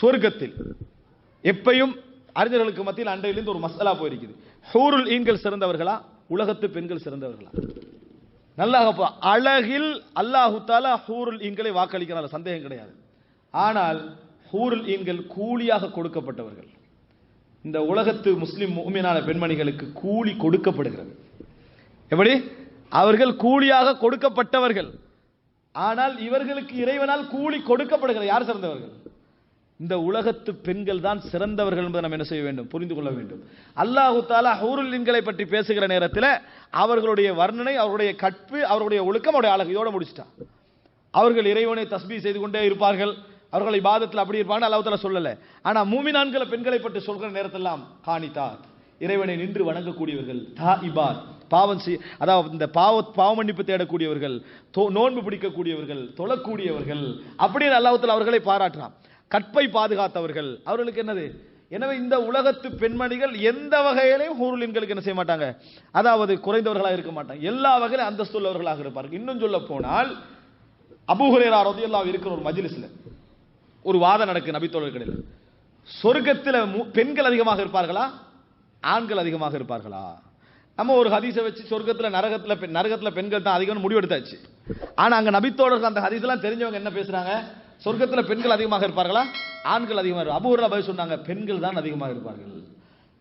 சொர்க்கத்தில். எப்பையும் அறிஞர்களுக்கு மத்தியில் அன்றையிலிருந்து ஒரு மசாலா போயிருக்குது. ஹூருல் ஈன்கள் சிறந்தவர்களா? உலகத்து பெண்கள் சிறந்தவர்களா? நல்லா அழகில் அல்லாஹு தாலா ஹூருல் ஈன்களை வாக்களிக்கிறார் சந்தேகம் கிடையாது. ஆனால் ஹூருல் ஈன்கள் கூலியாக கொடுக்கப்பட்டவர்கள். இந்த உலகத்து முஸ்லிம் மூமினான பெண்மணிகளுக்கு கூலி கொடுக்கப்படுகிறது. எப்படி? அவர்கள் கூலியாக கொடுக்கப்பட்டவர்கள். ஆனால் இவர்களுக்கு இறைவனால் கூலி கொடுக்கப்படுகிறது. யார் சிறந்தவர்கள்? இந்த உலகத்து பெண்கள் தான் சிறந்தவர்கள் என்பதை நம்ம என்ன செய்ய வேண்டும்? புரிந்து கொள்ள வேண்டும். அல்லாஹு தாலா ஹூருல்லின்களை பற்றி பேசுகிற நேரத்தில் அவர்களுடைய வர்ணனை அவருடைய கற்பு அவருடைய ஒழுக்கம் அவருடைய அழகு இதோட முடிச்சிட்டான். அவர்கள் இறைவனை தஸ்பீ செய்து கொண்டே இருப்பார்கள். அவர்களை பாதத்தில் அப்படி இருப்பாங்க அல்லாஹு தாலா சொல்லலை. ஆனால் மூமினான்களை பெண்களை பற்றி சொல்கிற நேரத்தெல்லாம் காணித்தார். இறைவனை நின்று வணங்கக்கூடியவர்கள் தா இபாத் பாவம் செய் அதாவது இந்த பாவ பாவமன்னிப்பு தேடக்கூடியவர்கள் தோ- நோன்பு பிடிக்கக்கூடியவர்கள் தொழக்கூடியவர்கள் அப்படின்னு அல்லாஹத்தில் அவர்களை பாராட்டுறான். கற்பை பாதுகாத்தவர்கள். அவர்களுக்கு என்னது? எனவே இந்த உலகத்து பெண்மணிகள் எந்த வகையிலையும் ஹூருலின்களுக்கு என்ன செய்ய மாட்டாங்க? அதாவது குறைந்தவர்களாக இருக்க மாட்டாங்க. எல்லா வகையிலும் அந்தஸ்துள்ளவர்களாக இருப்பார்கள். இன்னும் சொல்ல போனால் அபூஹுரேரா ரதியல்லாஹு இருக்கிற ஒரு மஜ்லிஸ்ல ஒரு வாதம் நடக்கு நபித்தோழர்களில். சொர்க்கத்தில் மு- பெண்கள் அதிகமாக இருப்பார்களா? ஆண்கள் அதிகமாக இருப்பார்களா? நம்ம ஒரு ஹதீஸை வச்சு சொர்க்கத்தில் நரகத்தில் பெண் பெண்கள் தான் அதிகம்னு முடிவெடுத்தாச்சு. ஆனால் அங்கே நபித்தோழர்கள் அந்த ஹதீஸ்லாம் தெரிஞ்சவங்க என்ன பேசுகிறாங்க சொர்க்கத்தில் பெண்கள் அதிகமாக இருப்பார்களா? ஆண்கள் அதிகமாக இருப்பார்கள். அபூர்வா பதில் சொன்னாங்க பெண்கள் தான் அதிகமாக இருப்பார்கள்.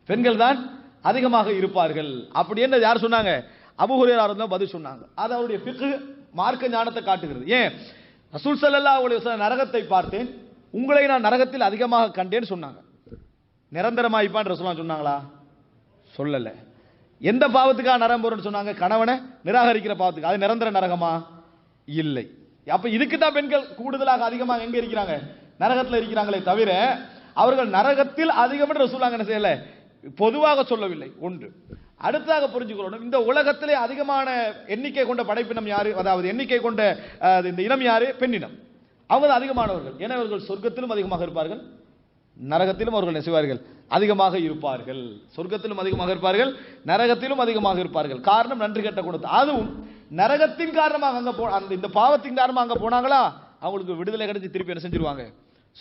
பெண்கள் தான் அதிகமாக இருப்பார்கள். அப்படி என்ன யார் சொன்னாங்க? அபுஹுரேரா தான் பதில் சொன்னாங்க. அது அவருடைய ஃபிக்ஹ் மார்க்க ஞானத்தை காட்டுகிறது. ஏன்? ரசூல் சல்லா அலைஹி நரகத்தை பார்த்தேன். உங்களை நான் நரகத்தில் அதிகமாக கண்டேன்னு சொன்னாங்க. நிரந்தரமாயிப்பான் ரசூலுல்லாஹ் சொன்னாங்களா? சொல்லலை. எந்த பாவத்துக்காக நரகம் போறேன்னு சொன்னாங்க? கணவனை நிராகரிக்கிற பாவத்துக்கு. அது நிரந்தர நரகமா? இல்லை. அப்ப இதுக்கு தான் பெண்கள் கூடுதலாக அதிகமாக எங்க இருக்கிறாங்க? நரகத்தில் இருக்கிறாங்களே தவிர அவர்கள் நரகத்தில் அதிகம் என்று ரசூலுல்லாஹ் என்ன செய்யல? பொதுவாக சொல்லவில்லை. ஒன்று. அடுத்ததாக புரிஞ்சுக்கொள்ளணும் இந்த உலகத்திலே அதிகமான எண்ணிக்கை கொண்ட படைப்பினம் யாரு? அதாவது எண்ணிக்கை கொண்ட இந்த இனம் யாரு? பெண்ணினம். அவங்க அதிகமானவர்கள். என இவர்கள் சொர்க்கத்திலும் அதிகமாக இருப்பார்கள். நரகத்திலும் அவர்கள் நெசுவார்கள் அதிகமாக இருப்பார்கள். சொர்க்கத்திலும் அதிகமாக இருப்பார்கள். நரகத்திலும் அதிகமாக இருப்பார்கள். காரணம் நன்றி கட்ட குணத்தை. அதுவும் நரகத்தின் காரணமாக அங்கே போ அந்த இந்த பாவத்தின் காரணமாக அங்கே போனாங்களா? அவங்களுக்கு விடுதலை கிடைச்சி திருப்பி என்ன செஞ்சிருவாங்க?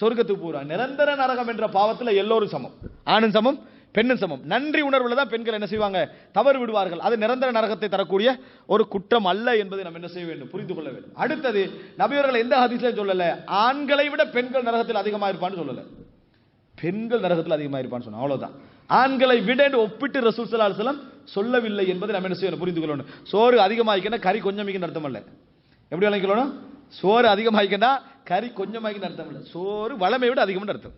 சொர்க்கத்துக்கு பூரா நிரந்தர நரகம் என்ற பாவத்தில் எல்லோரும் சமம். ஆணும் சமம் பெண்ணும் சமம். நன்றி உணர்வில் தான் பெண்கள் என்ன செய்வாங்க? தவறு விடுவார்கள். அது நிரந்தர நரகத்தை தரக்கூடிய ஒரு குற்றம் அல்ல என்பதை நம்ம என்ன செய்ய வேண்டும்? புரிந்து கொள்ள வேண்டும். அடுத்தது நபியவர்கள் எந்த ஹதிசிலையும் சொல்லலை. ஆண்களை விட பெண்கள் நரகத்தில் அதிகமாக இருப்பான்னு சொல்லலை. பெண்கள் நரகத்தில் அதிகமாக இருப்பான்னு சொன்னா அவ்வளோதான் ஆண்களை விட என்று ஒப்பிட்டு ரசூல் ஸல்லல்லாஹு அலைஹி சொல்லவில்லை என்பதை நம்ம என்ன செய்யணும்? புரிந்து கொள்ளணும். சோறு அதிகமாகிக்கன்னா கறி கொஞ்சமிக்குன்னு அர்த்தம் இல்லை. எப்படி விளங்கிக்கணும் சோறு அதிகமாகிக்கன்னா கறி கொஞ்சமாகின்னு அர்த்தம் இல்லை. சோறு வளமை விட அதிகம்னு அர்த்தம்.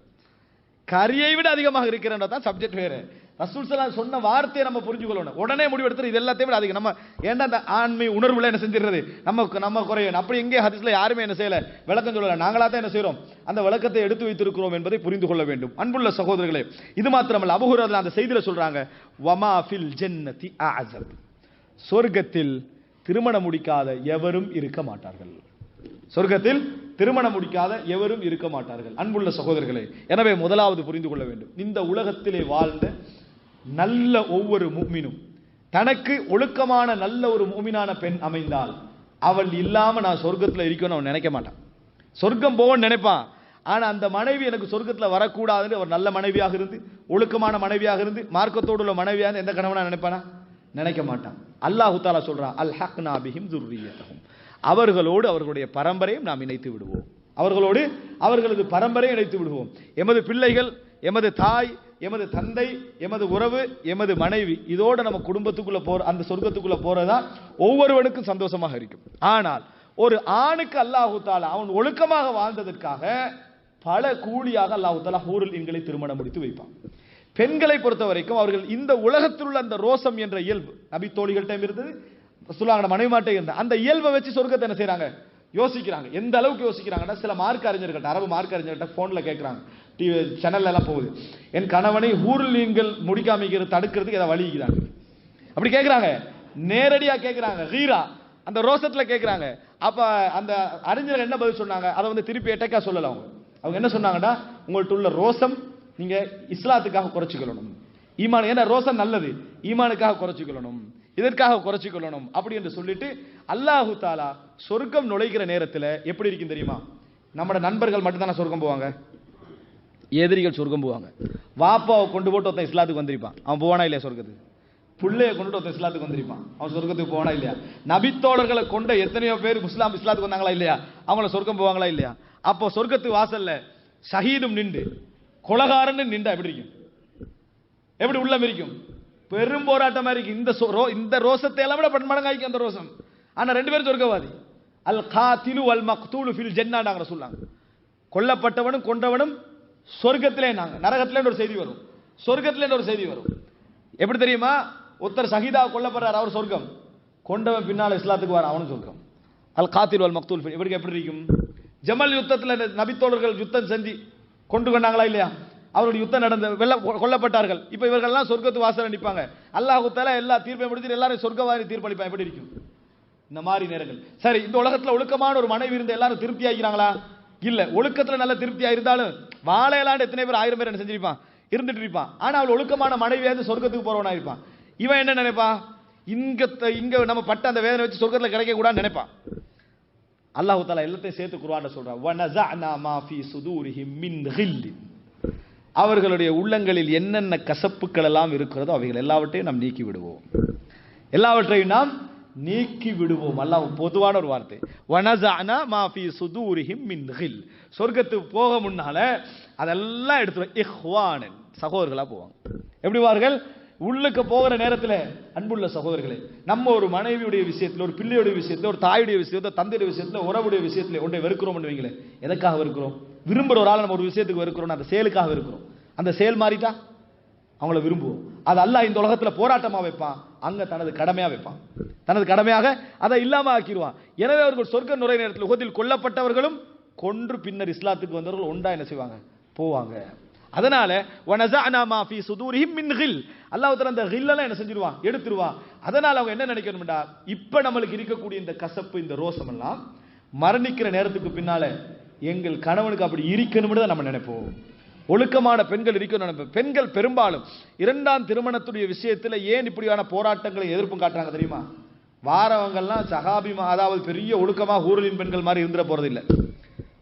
கறியை விட அதிகமாக இருக்கிறன்றதான் சப்ஜெக்ட் வேறு. ரசூல் சலாம் சொன்ன வார்த்தையை நம்ம புரிஞ்சுக்கொள்ளணும். உடனே முடிவெடுத்து இது எல்லாத்தையும் விட அதுக்கு நம்ம ஏன்னா அந்த ஆண்மை உணர்வுல என்ன செஞ்சிடுறது? நம்ம நம்ம குறையணும். அப்படி எங்கே ஹதீஸ்ல யாருமே என்ன செய்யல? விளக்கம் சொல்லல. நாங்களா தான் என்ன செய்கிறோம் அந்த விளக்கத்தை எடுத்து வைத்திருக்கிறோம் என்பதை புரிந்து கொள்ள வேண்டும். அன்புள்ள சகோதரர்களே இது மாத்திரமல்ல. அபுஹுரதுல அந்த செய்தியில சொல்றாங்க வமா ஃபில் ஜென்னதி அஅஸப் சொர்க்கத்தில் திருமணம் முடிக்காத எவரும் இருக்க மாட்டார்கள். சொர்க்கத்தில் திருமணம் முடிக்காத எவரும் இருக்க மாட்டார்கள். அன்புள்ள சகோதரர்களே எனவே முதலாவது புரிந்து கொள்ள வேண்டும். இந்த உலகத்திலே வாழ்ந்த நல்ல ஒவ்வொரு மூமினும் தனக்கு ஒழுக்கமான நல்ல ஒரு மூமினான பெண் அமைந்தால் அவள் இல்லாமல் நான் சொர்க்கத்தில் இருக்கணும்னு அவன் நினைக்க மாட்டான். சொர்க்கம் போவோன்னு நினைப்பான். ஆனால் அந்த மனைவி எனக்கு சொர்க்கத்தில் வரக்கூடாதுன்னு ஒரு நல்ல மனைவியாக இருந்து ஒழுக்கமான மனைவியாக இருந்து மார்க்கத்தோடு உள்ள மனைவியாக எந்த கணவனாக நினைப்பானா? நினைக்க மாட்டான். அல்லாஹு தாலா சொல்கிறான் அல் ஹக் நாபிஹிம் துர்ரியத்தகும் அவர்களோடு அவர்களுடைய பரம்பரையும் நாம் இணைத்து விடுவோம். அவர்களோடு அவர்களது பரம்பரையும் இணைத்து விடுவோம். எமது பிள்ளைகள் எமது தாய் எமது தந்தை எமது உறவு எமது மனைவி இதோட நம்ம குடும்பத்துக்குள்ள போற அந்த சொர்க்கத்துக்குள்ள போறதா ஒவ்வொருவனுக்கும் சந்தோஷமாக இருக்கும். ஆனால் ஒரு ஆணுக்கு அல்லாஹு தாலா அவன் ஒழுக்கமாக வாழ்ந்ததற்காக பல கூலியாக அல்லாஹு தாலா ஹூருல் எங்களை திருமணம் முடித்து வைப்பான். பெண்களை பொறுத்த வரைக்கும் அவர்கள் இந்த உலகத்தில் உள்ள அந்த ரோசம் என்ற இயல்பு நபி தோழிகள்கிட்ட இருந்தது சொல்லுவாங்க மனைவி மாட்டே இருந்த அந்த இயல்பை வச்சு சொர்க்கத்தை என்ன செய்கிறாங்க யோசிக்கிறாங்க. எந்த அளவுக்கு யோசிக்கிறாங்கன்னா சில மார்க் அறிஞர்கள்ட்ட அரபு மார்க் அறிஞர்கிட்ட ஃபோனில் கேட்குறாங்க. டிவி சேனல்ல எல்லாம் போகுது. என் கணவனை ஊரில் நீங்கள் முடிக்காமிக்கிறது தடுக்கிறதுக்கு எதை வழிகிறாங்க அப்படி கேட்குறாங்க. நேரடியாக கேட்குறாங்க. ஹீரா அந்த ரோசத்தில் கேட்குறாங்க. அப்போ அந்த அறிஞர்கள் என்ன பதில் சொன்னாங்க? அதை வந்து திருப்பி எட்டக்கா சொல்லலை அவங்க. அவங்க என்ன சொன்னாங்கன்னா உங்கள்கிட்ட உள்ள ரோசம் நீங்கள் இஸ்லாத்துக்காக குறைச்சிக்கொள்ளணும். ஈமான் ஏன்னா ரோசம் நல்லது. ஈமானுக்காக குறைச்சிக்கொள்ளணும். இதற்காக குறைச்சிக்கொள்ளணும் அப்படி என்று சொல்லிட்டு அல்லாஹு தாலா சொர்க்கம் நுழைகிற நேரத்தில் எப்படி இருக்கும் தெரியுமா? நம்மட நண்பர்கள் மட்டும்தானே சொர்க்கம் போவாங்க? எதிரிகள் சொர்க்கம் போவாங்க. வாப்பாவை கொண்டு போட்டு ஒருத்தன் இஸ்லாத்துக்கு வந்திருப்பான். அவன் போவானா இல்லையா சொர்க்கத்துக்கு? புள்ளைய கொண்டுட்டு ஒருத்தன் இஸ்லாத்துக்கு வந்திருப்பான். அவன் சொர்க்கத்துக்கு போவானா இல்லையா? நபித்தோழர்களை கொண்ட எத்தனையோ பேர் முஸ்லாம் இஸ்லாத்துக்கு வந்தாங்களா இல்லையா? அவங்கள சொர்க்கம் போவாங்களா இல்லையா? அப்போ சொர்க்கத்து வாசல்ல ஷஹீதும் நின்று கொலகாரன்னு நின்றா எப்படி இருக்கும்? எப்படி உள்ளம் இருக்கும்? பெரும் போராட்டமா இருக்கு. இந்த ரோ- இந்த ரோசத்தை எல்லாம் விட பன்மடங்காய்க்கு அந்த ரோசம் ஆனா ரெண்டு பேரும் சொர்க்கவாதி. அல் காத்திலு அல் மக்தூலு ஃபில் ஜென்னாடாங்க சொல்லாங்க. கொல்லப்பட்டவனும் கொன்றவனும் சொர்க்கத்திலே நாங்க. நரகத்திலே ஒரு செய்தி வரும். சொர்க்கத்திலே ஒரு செய்தி வரும். எப்படி தெரியுமா? ஒருத்தர் சகிதா கொல்லப்படுறார் அவர் சொர்க்கம். கொண்டவன் பின்னால் இஸ்லாத்துக்கு வர அவனும் சொர்க்கம். அல் காத்தில் அல் மக்தூல் ஃபில். இவருக்கு எப்படி இருக்கும்? ஜமல் யுத்தத்தில் நபித்தோழர்கள் யுத்தம் செஞ்சு கொண்டு கொண்டாங்களா இல்லையா? அவருடைய யுத்தம் நடந்த வெள்ள கொல்லப்பட்டார்கள். இப்போ இவர்கள்லாம் சொர்க்கத்து வாசல் நிற்பாங்க அல்லாஹு தஆலா எல்லா தீர்ப்பையும் முடித்து எல்லாரும் சொர்க்கவாதி தீர்ப்பளிப்பான் எப்படி இருக்கும்? இந்த மாதிரி நேரங்கள். சரி இந்த உலகத்தில் ஒழுக்கமான ஒரு மனைவி இருந்து எல்லாரும் திருப்தி ஆகிறாங்களா இல்ல ஒழுக்கத்தில் நல்ல திருப்தியா இருந்தாலும் வாழையலாண்டு எத்தனை பேர் ஆயிரம் பேர் என்ன செஞ்சிருப்பான்? இருந்துட்டு இருப்பான். ஆனால் அவள் ஒழுக்கமான மனைவியாக இருந்து சொர்க்கத்துக்கு போறவனா இருப்பான். இவன் என்ன நினைப்பான் இங்க இங்க நம்ம பட்ட அந்த வேதனை வச்சு சொர்க்கத்தில் கிடைக்க கூடாதுன்னு நினைப்பான். அல்லாஹு தாலா எல்லாத்தையும் சேர்த்து குர்ஆன்ல சொல்றான். அவர்களுடைய உள்ளங்களில் என்னென்ன கசப்புக்கள் எல்லாம் இருக்கிறதோ அவைகள் எல்லாவற்றையும் நாம் நீக்கி விடுவோம். எல்லாவற்றையும் நாம் நீக்கி விடுவோம். அல்லாஹ் பொதுவான ஒரு வார்த்தை. வனஸஅனா மாஃபி சுதூரிஹிம் மின் சொர்க்கத்துக்கு போக முன்னால அதெல்லாம் எடுத்துருவோம். இஹ்வானன். சகோதரர்களா போவாங்க. எப்படி வார்கள் உள்ளுக்கு போகிற நேரத்தில் அன்புள்ள சகோதரர்களே நம்ம ஒரு மனைவியுடைய விஷயத்தில் ஒரு பிள்ளையுடைய விஷயத்தில் ஒரு தாயுடைய விஷயத்தில் தந்தையுடைய விஷயத்தில் உறவுடைய விஷயத்தில் ஒன்றை வெறுக்கிறோம் வைங்களேன். எதற்காக வெறுக்கிறோம்? விரும்புகிற ஒரு ஆள் நம்ம ஒரு விஷயத்துக்கு வெறுக்கிறோம் அந்த செயலுக்காக இருக்கிறோம் அந்த செயல் மாறிட்டா? அவங்கள விரும்புவோம். அது அல்லாஹ் இந்த உலகத்தில் போராட்டமாக வைப்பான். அங்கே தனது கடமையாக வைப்பான். தனது கடமையாக அதை இல்லாமல் ஆக்கிடுவான் எனவே அவர்கள் சொர்க்க நுரை நேரத்தில் உகத்தில் கொல்லப்பட்டவர்களும் கொன்று பின்னர் இஸ்லாத்துக்கு வந்தவர்கள் ஒன்றா என்ன செய்வாங்க? போவாங்க. அதனால வனஸஅனா சுதூரிஹிம் மின் ஹில். அல்லாஹ் அந்த ஹில்லெல்லாம் என்ன செஞ்சிருவான்? எடுத்துருவான் அதனால அவங்க என்ன நினைக்கணும்டா? இப்போ நம்மளுக்கு இருக்கக்கூடிய இந்த கசப்பு இந்த ரோசம் எல்லாம் மரணிக்கிற நேரத்துக்கு பின்னால எங்கள் கணவனுக்கு அப்படி இருக்கணும்னு தான் நம்ம நினைப்போம். ஒழுக்கமான பெண்கள் இருக்கணும் நினைப்போம். பெண்கள் பெரும்பாலும் இரண்டாம் திருமணத்துடைய விஷயத்துல ஏன் இப்படியான போராட்டங்களை எதிர்ப்பும் காட்டுறாங்க தெரியுமா? வாரவங்கள்லாம் சகாபிமா அதாவது பெரிய ஒழுக்கமா ஊரலின் பெண்கள் மாதிரி இருந்துட போறது இல்ல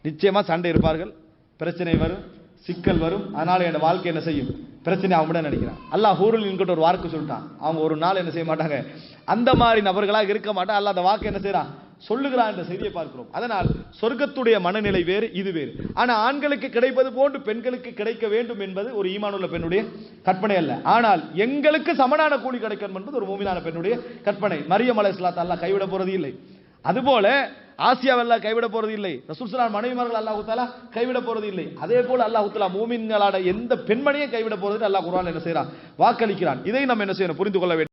நிச்சயமா சண்டை இருப்பார்கள். பிரச்சனை வரும் சிக்கல் வரும். அதனால என் வாழ்க்கை என்ன செய்யும்? பிரச்சனை அவங்க தான் நினைக்கிறான். அல்லாஹ் ஹூருல் என்கிட்ட ஒரு வாக்கு சொல்லிட்டான். அவங்க ஒரு நாள் என்ன செய்ய மாட்டாங்க? அந்த மாதிரி நபர்களாக இருக்க மாட்டான். அல்ல அந்த வாக்கு என்ன செய்கிறான் சொல்லுகிறான் என்ற செய்தியை பார்க்கிறோம். அதனால் சொர்க்கத்துடைய மனநிலை வேறு இது வேறு. ஆனா ஆண்களுக்கு கிடைப்பது போன்று பெண்களுக்கு கிடைக்க வேண்டும் என்பது ஒரு ஈமானுள்ள பெண்ணுடைய கற்பனை அல்ல. ஆனால் எங்களுக்கு சமனான கூலி கிடைக்கணும் என்பது ஒரு மூமினான பெண்ணுடைய கற்பனை. மரியம் அலைஹிஸ்ஸலாத்து அல்லாஹ் கைவிட போறது இல்லை. அதுபோல ஆசியாவெல்லாம் கைவிட போறது இல்லை. ரசூல்சலாம் மனைவிமார்கள் அல்லாஹுத்தாலா கைவிட போறது இல்லை. அதே போல அல்லாஹுத்தாலா மூமின்களான எந்த பெண்மணியும் கைவிட போறது அல்லாஹ் குரான் என்ன செய்யறான் வாக்களிக்கிறான். இதை நம்ம என்ன செய்யணும்? புரிந்து கொள்ள வேண்டும்.